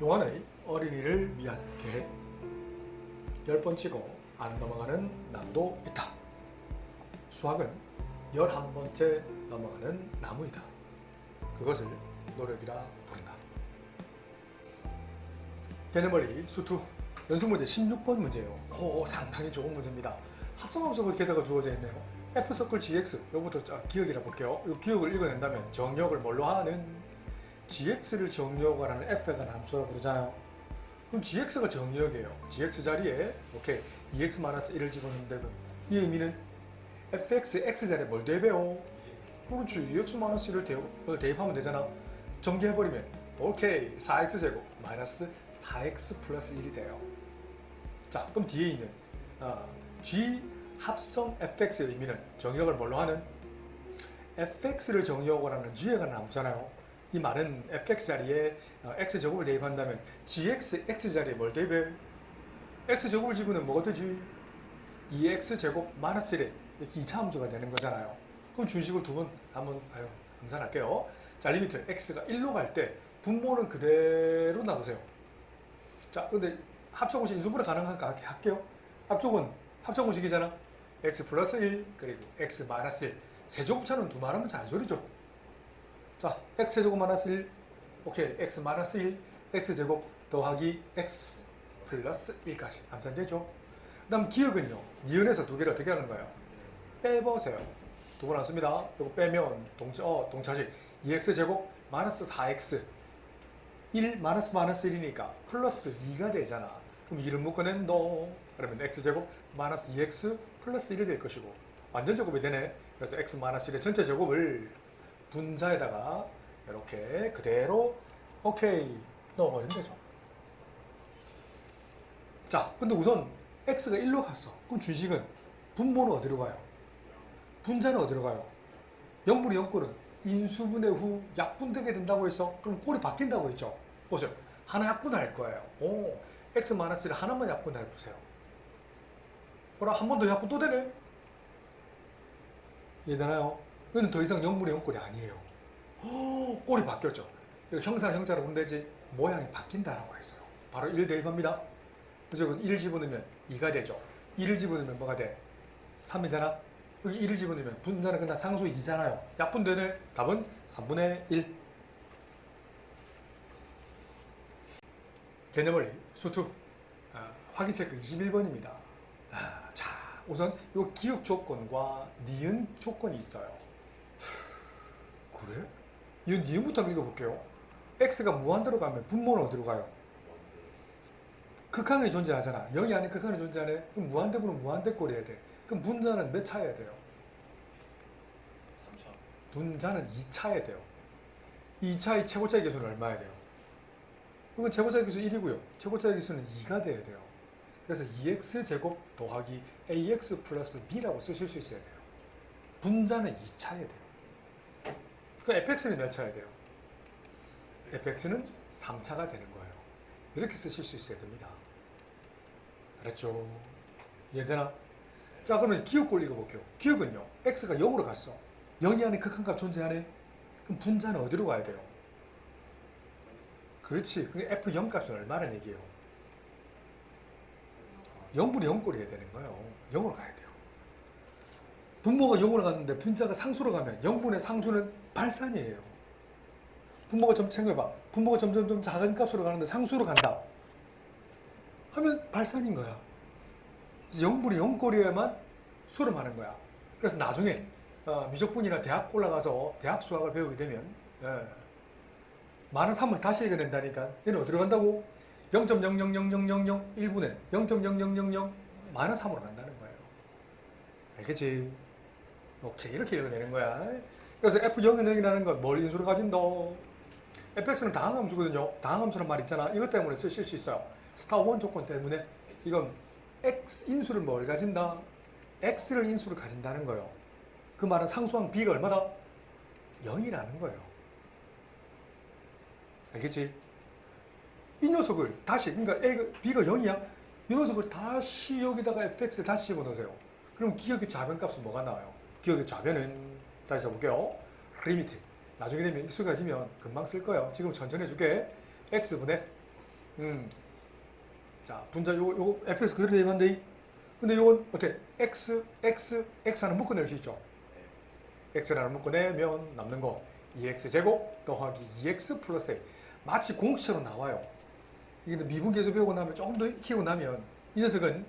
요한의 어린이를 위한 계획 열 번 치고 안 넘어가는 난도 있다. 수학은 열한 번째 넘어가는 나무이다. 그것을 노력이라 부른다. 개념원리 수투 연습 문제 16번 문제예요. 오, 상당히 좋은 문제입니다. 합성함수가 게다가 주어져 있네요. F 서클 GX 요부터 자, 기억이라 볼게요. 이 기억을 읽어낸다면 정역을 뭘로 하는 GX를 정역하라는 F가 함수라고 부르잖아요. 그럼 GX가 정역이에요. GX 자리에 오케이 2x-1을 집어넣는데 이 의미는 fx x 자리에 뭘 대입해요? 그렇지 2x-1을 대입, 어, 대입하면 되잖아. 전개해버리면 오케이 4x 제곱 마이너스 4x 플러스 1이 돼요. 자 그럼 뒤에 있는 어, g 합성 fx의 의미는 정역을 뭘로 하는 fx를 정역을 하는 관한 함수잖아요. 이 말은 fx 자리에 어, x 제곱을 대입한다면 gx x 자리에 뭘 대입해? x 제곱을 집으면 뭐가 되지? 2x 제곱 마이너스 1에 이렇게 2차 함수가 되는 거잖아요. 그럼 준식을 두 번 한번 아유 감산할게요. 자 리미트 x가 1로 갈 때 분모는 그대로 놔두세요. 자 근데 합쳐공식 인수분해 가능한가 할게요. 합쪽은 합쳐공식이잖아. x 플러스 1 그리고 x 마이너스 1 세제곱차는 두 말하면 잔소리죠. 자 x 세제곱 마이너스 1 오케이 x 마이너스 1 x 제곱 더하기 x 플러스 1까지 암산되죠. 그 다음 기억은요. 니은에서 두 개를 어떻게 하는 거예요? 빼보세요. 두 번 안 씁니다. 이거 빼면 동차, 어, 동차식 2x 제곱 마이너스 4x 1 마이너스 마이너스 1이니까 플러스 2가 되잖아. 그럼 2를 묶어낸 너 그러면 x 제곱 마이너스 2x 플러스 1이 될 것이고 완전 제곱이 되네. 그래서 x 마이너스 1의 전체 제곱을 분자에다가 이렇게 그대로 오케이 넣어버리면 되죠. 자, 근데 우선 x가 1로 갔어. 그럼 준식은 분모는 어디로 가요? 분자는 어디로 가요? 0분의 0꼴은 인수분해 후 약분되게 된다고 해서 그럼 꼴이 바뀐다고 했죠. 보세요. 하나 약분할 거예요. 오, x 마이너스를 하나만 약분해 보세요. 뭐라 한 번 더 약분 또 되네? 이해되나요? 이건 더 이상 0분의 0꼴이 아니에요. 오, 꼴이 바뀌었죠. 형사 형자로 본되지 모양이 바뀐다라고 했어요. 바로 1 대입합니다. 무조건 1 집어넣으면 2가 되죠. 1을 집어넣으면 뭐가 돼? 3이 되나? 여기 1을 집어넣으면 분자는 그냥 상수 2잖아요. 약분되네. 답은 3분의 1. 개념원리 수투 아, 확인 체크 21번입니다. 아, 자, 우선 이 기억 조건과 니은 조건이 있어요. 그래? 이 니은부터 한번 읽어볼게요. x가 무한대로 가면 분모는 어디로 가요? 극한이 존재하잖아. 0이 아닌 극한이 존재하네. 그럼 무한대분은 무한대꼴이 해야 돼. 그럼 분자는 몇 차여야 돼요? 3차 분자는 2차여야 돼요. 2차의 최고차의 개수는 얼마야 돼요? 이건 최고차의 개수 1이고요. 최고차의 개수는 2가 돼야 돼요. 그래서 2x 제곱 더하기 ax 플러스 b라고 쓰실 수 있어야 돼요. 분자는 2차여야 돼요. 그 fx는 몇 차여야 돼요? fx는 3차가 되는 거예요. 이렇게 쓰실 수 있어야 됩니다. 알았죠? 이해되나? 자, 그러면 기억골 읽어볼게요. 기억은요, x가 0으로 갔어. 0이 안에 극한값 존재하네? 그럼 분자는 어디로 가야 돼요? 그렇지. 그 f0 값은 얼마나 얘기해요? 0분의 0꼴이 해야 되는 거예요. 0으로 가야 돼요. 분모가 0으로 갔는데 분자가 상수로 가면 0분의 상수는 발산이에요. 분모가 점 생각해봐. 분모가 점점 점 작은 값으로 가는데 상수로 간다. 하면 발산인 거야. 그래서 0분의 0꼴이어야만 수렴하는 거야. 그래서 나중에 어, 미적분이나 대학 올라가서 대학 수학을 배우게 되면 예, 많은 3을 다시 읽어야 된다니까. 얘는 어디로 간다고? 0.0000001분에 0.0000 많은 3으로 간다는 거예요. 알겠지? 오케이 이렇게 읽어내는 거야. 그래서 F0이라는 건 뭘 인수로 가진다? fx는 다항함수거든요. 다항함수란 말 있잖아. 이것 때문에 쓰실 수 있어요. 스타 원 조건 때문에 이건 x 인수를 뭘 가진다? x를 인수를 가진다는 거예요. 그 말은 상수항 b가 얼마다? 0이라는 거예요. 알겠지? 이 녀석을 다시 그러니까 A가, B가 0이야. 이 녀석을 다시 여기다가 fx 다시 집어넣으세요. 그럼 기억의 좌변값은 뭐가 나와요? 기억의 좌변은 다시 써볼게요. 리미트. 나중에 되면 익숙해지면 금방 쓸 거예요. 지금 천천히 해줄게. x분의 음. 자, 분자 요거 요거 fx 그대로 대입한데 근데 요건 어때? x x x 하나 묶어낼 수 있죠. x 하나 묶어내면 남는 거 2x 제곱 더하기 2x 플러스 a 마치 공식처럼 나와요. 이게 미분 계수 배우고 나면 조금 더 익히고 나면 이 녀석은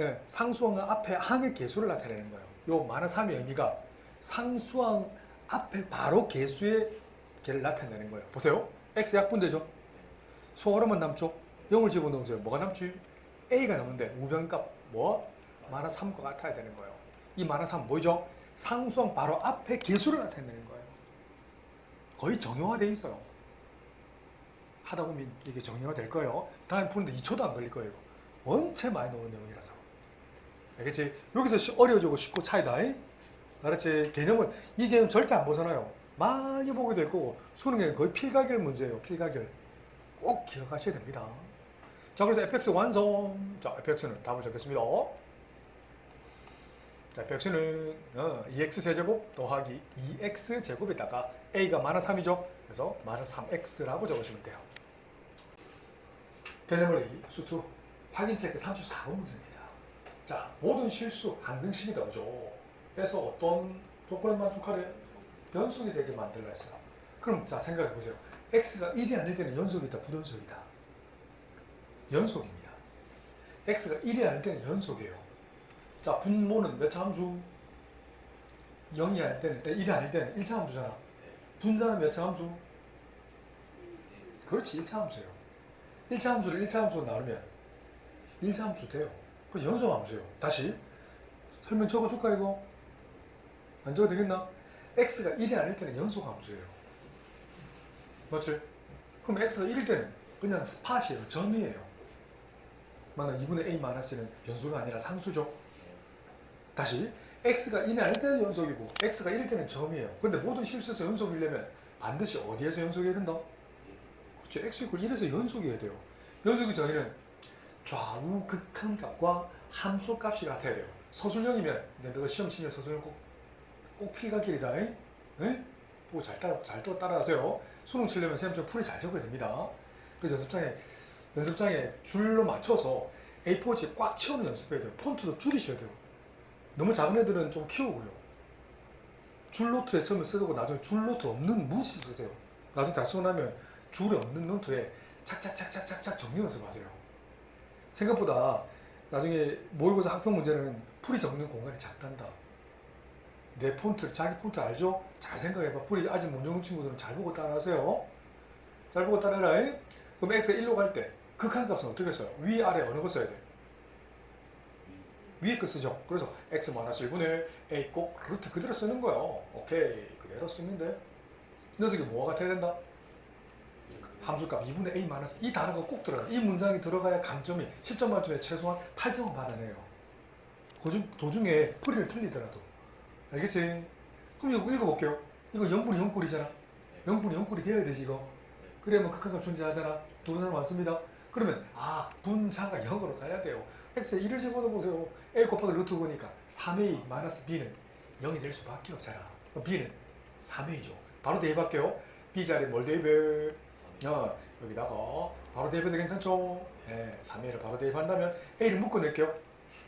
예, 상수항 앞에 항의 개수를 나타내는 거예요. 요 3의 의미가 상수항 앞에 바로 개수의 개를 나타내는 거예요. 보세요. x 약분되죠? 소홀하면 남죠? 0을 집어넣으세요. 뭐가 남지? a가 남는데 우변값 뭐? 3과 같아야 되는 거예요. 이3 뭐죠? 상수항 바로 앞에 개수를 나타내는 거예요. 거의 정형화돼 있어요. 하다 보면 이게 정리가 될 거예요. 다음 푸는데 2초도 안 걸릴 거예요. 원체 많이 나오는 내용이라서. 알겠지? 여기서 시- 어려워지고 쉽고 차이다. 잉? 알았지? 개념은 이 개념 절대 안 벗어나요. 많이 보게 될 거고 수능에는 거의 필가결 문제예요. 필가결. 꼭 기억하셔야 됩니다. 자, 그래서 fx 완성. 자, fx는 답을 적겠습니다. 자, fx는 어, 2x 세제곱 더하기 2x 제곱에다가 a가 마이너스 3이죠. 그래서 마이너스 3x라고 적으시면 돼요. 개념을 수투 확인 체크 34번 문제입니다. 자, 모든 실수 한등식이다, 그죠? 그래서 어떤 조건에 만족하래? 연속이 되게 만들라 했어요. 그럼 자, 생각해 보세요. x가 1이 아닐 때는 연속이다, 부연속이다? 연속입니다. x가 1이 아닐 때는 연속이에요. 자, 분모는 몇 차 함수? 0이 아닐 때는, 1이 아닐 때는 1차 함수잖아. 분자는 몇 차 함수? 그렇지, 1차 함수예요. 1차 함수를 1차 함수로 나누면 1차 함수 돼요. 그 연속 함수예요. 다시 설명 적어줄까 이거? 안 적어도 되겠나? x가 1이 아닐 때는 연속 함수예요. 맞지? 그럼 x가 1일 때는 그냥 스팟이에요. 점이에요. 만약 2분의 a 마이너스는 변수가 아니라 상수죠. 다시 x가 1이 아닐 때는 연속이고 x가 1일 때는 점이에요. 근데 모든 실수에서 연속이려면 반드시 어디에서 연속해야 된다? 그렇죠. x 이퀄 1에서 연속이어야 돼요. 연속의 정의는 좌우 극한 값과 함수 값이 같아야 돼요. 서술형이면 내가 시험 치면 서술형 꼭, 꼭 필각길이다. 에? 에? 보고 잘 따라 잘 따라- 따라하세요. 수능 치려면 쌤좀 풀이 잘 적어야 됩니다. 그래서 연습장에 연습장에 줄로 맞춰서 A4지에 꽉 채우는 연습해야 돼요. 폰트도 줄이셔야 돼요. 너무 작은 애들은 좀 키우고요. 줄 노트에 처음에 쓰고 나중에 줄 노트 없는 무지 쓰세요. 나중에 다 쓰고 나면 줄이 없는 노트에 착착착착착착 정리 연습하세요. 생각보다 나중에 모의고사 학평 문제는 풀이 적는 공간이 작단다. 내 폰트, 자기 폰트 알죠? 잘 생각해봐. 풀이 아직 못 적는 친구들은 잘 보고 따라하세요. 잘 보고 따라해라. 잉? 그럼 x 1로 갈 때 극한 값은 어떻게 써요? 위, 아래 어느 거 써야 돼? 위에 거 쓰죠. 그래서 x 1분의 a 꼭 루트 그대로 쓰는 거예요. 오케이. 그대로 쓰는데 이 녀석이 뭐가 같아야 된다? 함수값 2분의 a 마이너스 이 단어가 꼭 들어가. 이 문장이 들어가야 감점이 10점 만점에 최소한 8점은 받아내요. 도중, 도중에 풀이를 틀리더라도. 알겠지? 그럼 이거 읽어볼게요. 이거 0분이 0꼴이잖아. 0분이 0꼴이 되어야 되지 이거. 그래야만 극한값 존재하잖아. 두 사람 왔습니다. 그러면 아 분자가 0으로 가야 돼요. x에 1을 집어넣어 보세요. a 곱하기 루트 9니까 3a 마이너스 b는 0이 될 수밖에 없잖아. b는 3a죠. 바로 대입할게요. b 자리에 뭘 대입해? 어, 여기다가 바로 대입해도 괜찮죠? 예, 3a를 바로 대입한다면 a를 묶어낼게요.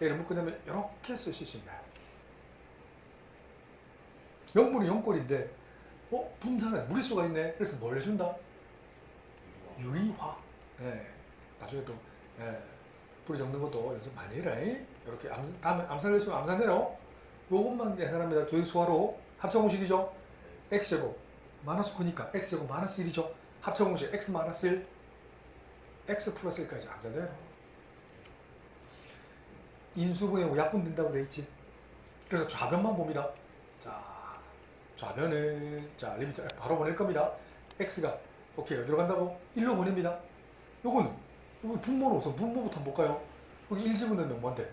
a를 묶어내면 이렇게 쓰실 수 있나요? 0분이 0꼴인데 어? 분자는 무리수가 있네. 그래서 뭘 해준다? 유리화. 예, 나중에 또 예, 뿌리 적는 것도 연습 많이 해라. 잉? 이렇게 암, 다음에 암산할 수 암산해요. 요것만 계산합니다. 도형 수화로 합성 공식이죠. x제곱 마이너스 9니까 x제곱 마이너스 1이죠. 합성 공식 x 마이너스 1 x 플러스 1까지 암산돼요. 인수분해 약분 된다고 돼 있지. 그래서 좌변만 봅니다. 자, 좌변은 자 리미트 바로 보낼 겁니다. x가 오케이 어디로 간다고? 1로 보냅니다. 요거는 여기 분모로 우선 분모부터 한번 볼까요? 여기 1 집어넣으면 뭔데?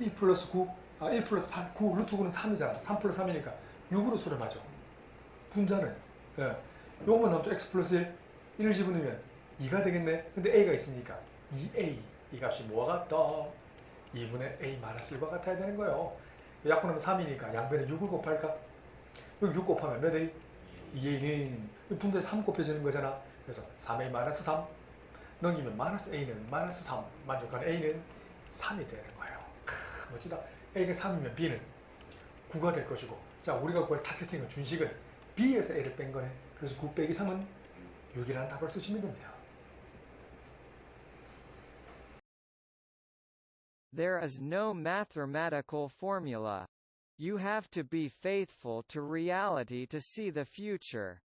1 플러스 9, 아, 1 플러스 8, 9, 루트 9는 3이잖아. 3 플러스 3이니까 6으로 수렴하죠. 분자는, 예. 요거만 나오면 x 플러스 1, 1을 집어넣으면 2가 되겠네. 근데 a가 있으니까 2a. 이 값이 뭐가 같다? 2분의 a 마이너스 1과 같아야 되는 거예요. 약분하면 3이니까 양변에 6을 곱할까? 여기 6 곱하면 몇 a? 2a는 분자에 3 곱해지는 거잖아. 그래서 3a 마이너스 3 넘기면 마이너스 a는 마이너스 3 만족하는 a는 3이 되는 거예요. 크, 멋지다. a가 3이면 b는 9가 될 것이고 자 우리가 구할 타겟팅은 준식은 b에서 a를 뺀 거네. 그래서 9 빼기 3은 6이라는 답을 쓰시면 됩니다. There is no mathematical formula. You have to be faithful to reality to see the future.